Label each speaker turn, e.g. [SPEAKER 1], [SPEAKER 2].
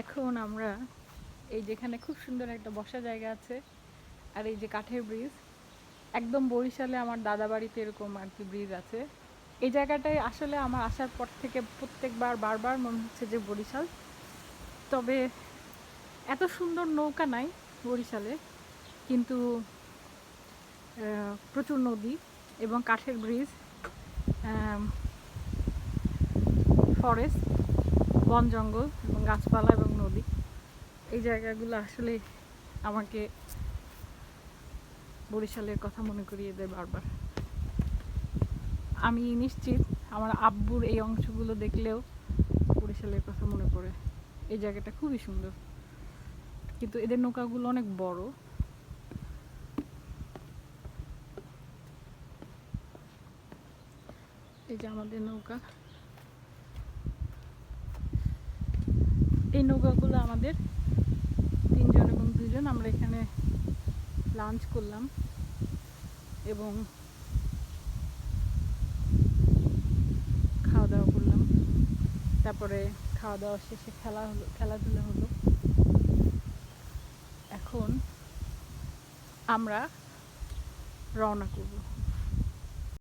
[SPEAKER 1] এখন আমরা এই যেখানে খুব সুন্দর একটা বসা জায়গা আছে আর এই যে কাঠের ব্রিজ একদম বরিশালে আমার দাদা বাড়িতে এরকম আর কি ব্রিজ আছে। এই জায়গাটায় আসলে আমার আসার পর থেকে প্রত্যেকবার, বারবার মনে হচ্ছে যে বরিশাল। তবে এত সুন্দর নৌকা নাই বরিশালে, কিন্তু প্রচুর নদী এবং কাঠের ব্রিজ ফরেস্ট বন জঙ্গল এবং গাছপালা এবং নদী। এই জায়গাগুলো আসলে আমাকে বরিশালের কথা মনে করিয়ে দেয় বারবার। আমি নিশ্চিত আমার আব্বুর এই অংশগুলো দেখলেও বরিশালের কথা মনে পড়ে। এই জায়গাটা খুবই সুন্দর। কিন্তু এদের নৌকাগুলো অনেক বড়। এই যে আমাদের নৌকা। এই নৌকাগুলো আমাদের তিনজন এবং দুজন আমরা এখানে লাঞ্চ করলাম এবং খাওয়া দাওয়া করলাম। তারপরে খাওয়া দাওয়া শেষে খেলা হলো, খেলাধুলা হলো। এখন আমরা রওনা করব।